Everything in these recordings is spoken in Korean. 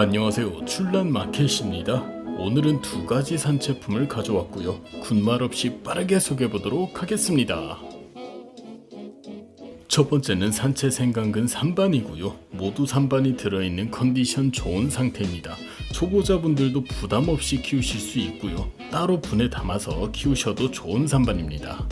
안녕하세요. 출란 마켓입니다. 오늘은 두 가지 산채품을 가져왔고요. 군말 없이 빠르게 소개해 보도록 하겠습니다. 첫 번째는 산채 생강근 3반이고요. 모두 3반이 들어있는 컨디션 좋은 상태입니다. 초보자분들도 부담 없이 키우실 수 있고요. 따로 분에 담아서 키우셔도 좋은 산반입니다.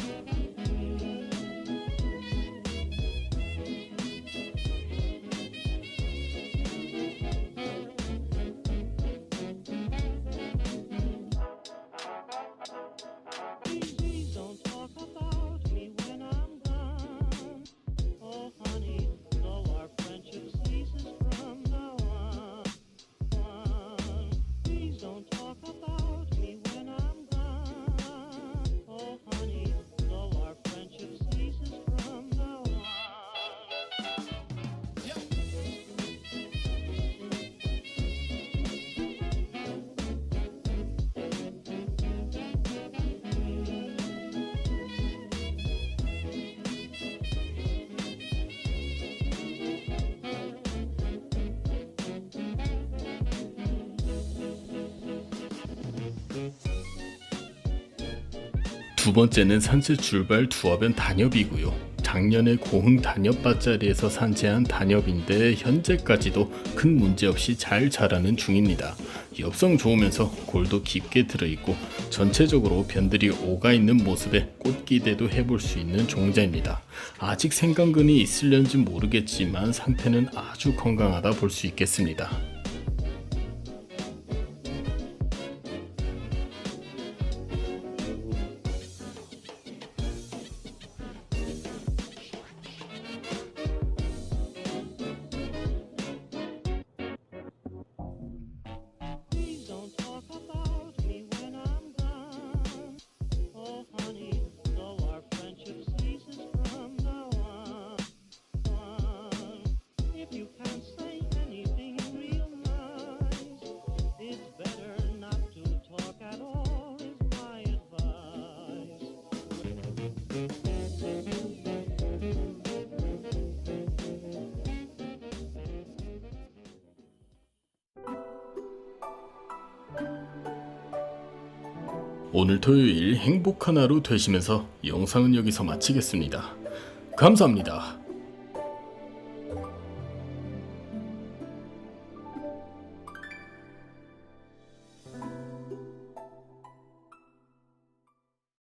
두 번째는 산채 줄발 두화변 단엽이고요. 작년에 고흥 단엽 밭자리에서 산채한 단엽인데 현재까지도 큰 문제 없이 잘 자라는 중입니다. 엽성 좋으면서 골도 깊게 들어있고 전체적으로 변들이 오가 있는 모습에 꽃기대도 해볼 수 있는 종자입니다. 아직 생강근이 있을런지 모르겠지만 상태는 아주 건강하다 볼 수 있겠습니다. 오늘 토요일 행복한 하루 되시면서 영상은 여기서 마치겠습니다. 감사합니다.